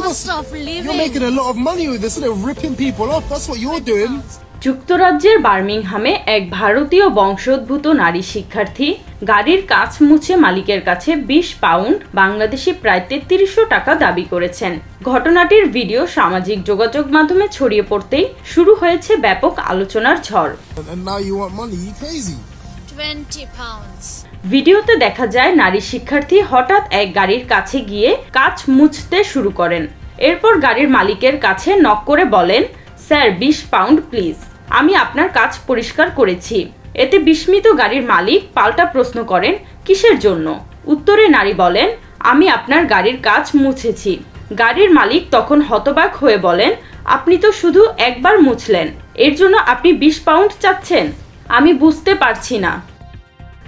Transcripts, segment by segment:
cost of You're making a lot of money with this, isn't it? Ripping people off. That's what you're doing. যুক্তরাজ্যের বার্মিংহামে এক ভারতীয় বংশোদ্ভূত নারী শিক্ষার্থী গাড়ির কাঁচ মুছে মালিকের কাছে বিশ পাউন্ড বাংলাদেশি প্রায় তেত্রিশশো টাকা দাবি করেছেন ঘটনাটির ভিডিও সামাজিক যোগাযোগ মাধ্যমে ছড়িয়ে পড়তেই শুরু হয়েছে ব্যাপক আলোচনার ঝড় And, and now you want money. You crazy. 20 pounds. ভিডিওতে দেখা যায় নারী শিক্ষার্থী হঠাৎ এক গাড়ির কাছে গিয়ে কাঁচ মুছতে শুরু করেন এরপর গাড়ির মালিকের কাছে নক করে বলেন স্যার বিশ পাউন্ড প্লিজ আমি আপনার কাজ পরিষ্কার করেছি এতে বিস্মিত গাড়ির মালিক পাল্টা প্রশ্ন করেন কিসের জন্য উত্তরে নারী বলেন আমি আপনার গাড়ির কাজ মুছেছি গাড়ির মালিক তখন হতবাক হয়ে বলেন আপনি তো শুধু একবার মুছলেন এর জন্য আপনি বিশ পাউন্ড চাচ্ছেন আমি বুঝতে পারছি না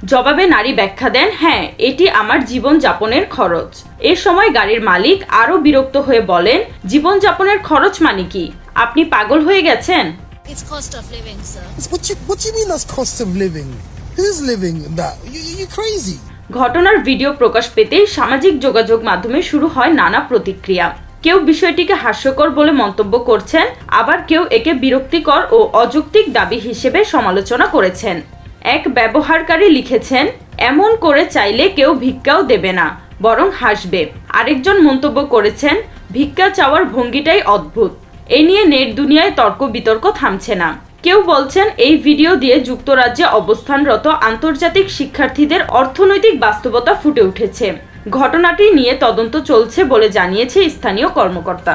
জবাবে নারী ব্যাখ্যা দেন হ্যাঁ এটি আমার জীবন যাপনের খরচ এ সময় গাড়ির মালিক আরও বিরক্ত হয়ে বলেন জীবন যাপনের খরচ মানে কি আপনি পাগল হয়ে গেছেন It's cost of living, sir. What you, what you mean that's cost of living? Who's living that? You, you, you crazy. ঘটনার ভিডিও প্রকাশ পেতেই সামাজিক যোগাযোগ মাধ্যমে শুরু হয় নানা প্রতিক্রিয়া কেউ বিষয়টিকে হাস্যকর বলে মন্তব্য করছেন আবার কেউ একে বিরক্তিকর ও অযৌক্তিক দাবি হিসেবে সমালোচনা করেছেন এক ব্যবহারকারী লিখেছেন, এমন করে চাইলে কেউ ভিক্ষাও দেবে না, বরং হাসবে। আরেকজন মন্তব্য করেছেন, ভিক্ষা চাওয়ার ভঙ্গিটাই অদ্ভুত। এ নিয়ে নেট দুনিয়ায় তর্ক বিতর্ক থামছে না। কেউ বলছেন, এই ভিডিও দিয়ে যুক্তরাজ্যে অবস্থানরত আন্তর্জাতিক শিক্ষার্থীদের অর্থনৈতিক বাস্তবতা ফুটে উঠেছে। ঘটনাটি নিয়ে তদন্ত চলছে বলে জানিয়েছে স্থানীয় কর্মকর্তা।